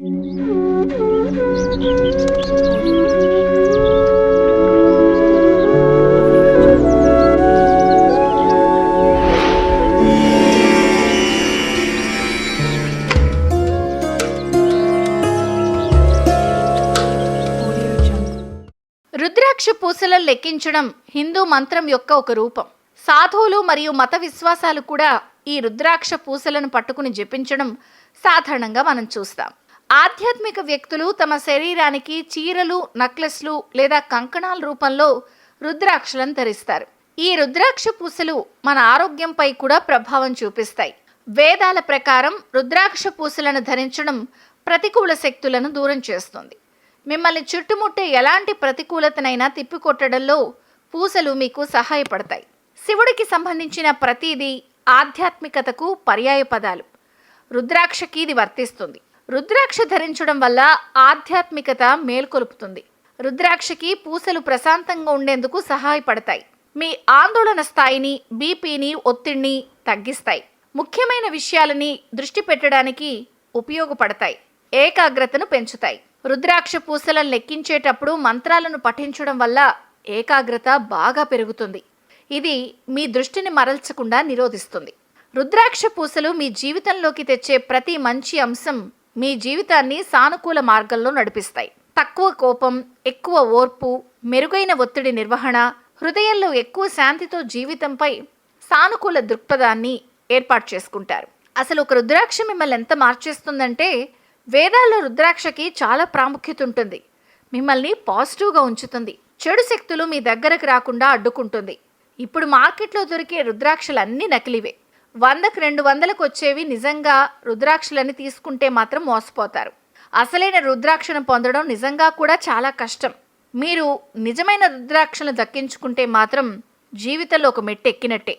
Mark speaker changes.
Speaker 1: రుద్రాక్ష పూసలను లెక్కించడం హిందూ మంత్రం యొక్క ఒక రూపం. సాధువులు మరియు మత విశ్వాసాలు కూడా ఈ రుద్రాక్ష పూసలను పట్టుకుని జపించడం సాధారణంగా మనం చూస్తాం. ఆధ్యాత్మిక వ్యక్తులు తమ శరీరానికి చీరలు నక్లెస్లు లేదా కంకణాల రూపంలో రుద్రాక్షలను ధరిస్తారు. ఈ రుద్రాక్ష పూసలు మన ఆరోగ్యంపై కూడా ప్రభావం చూపిస్తాయి. వేదాల ప్రకారం రుద్రాక్ష పూసలను ధరించడం ప్రతికూల శక్తులను దూరం చేస్తుంది. మిమ్మల్ని చుట్టుముట్టే ఎలాంటి ప్రతికూలతనైనా తిప్పికొట్టడంలో పూసలు మీకు సహాయపడతాయి. శివుడికి సంబంధించిన ప్రతిదీ ఆధ్యాత్మికతకు పర్యాయ పదాలు రుద్రాక్షకి ఇది వర్తిస్తుంది. రుద్రాక్ష ధరించడం వల్ల ఆధ్యాత్మికత మేల్కొలుపుతుంది. రుద్రాక్షకి పూసలు ప్రశాంతంగా ఉండేందుకు సహాయపడతాయి. మీ ఆందోళన స్థాయిని బీపీని ఒత్తిడిని తగ్గిస్తాయి. ముఖ్యమైన విషయాలని దృష్టి పెట్టడానికి ఉపయోగపడతాయి. ఏకాగ్రతను పెంచుతాయి. రుద్రాక్ష పూసలను లెక్కించేటప్పుడు మంత్రాలను పఠించడం వల్ల ఏకాగ్రత బాగా పెరుగుతుంది. ఇది మీ దృష్టిని మరల్చకుండా నిరోధిస్తుంది. రుద్రాక్ష పూసలు మీ జీవితంలోకి తెచ్చే ప్రతి మంచి అంశం మీ జీవితాన్ని సానుకూల మార్గంలో నడిపిస్తాయి. తక్కువ కోపం ఎక్కువ ఓర్పు మెరుగైన ఒత్తిడి నిర్వహణ హృదయంలో ఎక్కువ శాంతితో జీవితంపై సానుకూల దృక్పథాన్ని ఏర్పాటు చేసుకుంటారు. అసలు ఒక రుద్రాక్ష మిమ్మల్ని ఎంత మార్చేస్తుందంటే వేదాల్లో రుద్రాక్షకి చాలా ప్రాముఖ్యత ఉంటుంది. మిమ్మల్ని పాజిటివ్గా ఉంచుతుంది. చెడు శక్తులు మీ దగ్గరకు రాకుండా అడ్డుకుంటుంది. ఇప్పుడు మార్కెట్లో దొరికే రుద్రాక్షలు అన్నీ నకిలివే. వందకు రెండు వందలకు వచ్చేవి నిజంగా రుద్రాక్షలని తీసుకుంటే మాత్రం మోసపోతారు. అసలైన రుద్రాక్షను పొందడం నిజంగా కూడా చాలా కష్టం. మీరు నిజమైన రుద్రాక్షను దక్కించుకుంటే మాత్రం జీవితంలో ఒక మెట్టు ఎక్కినట్టే.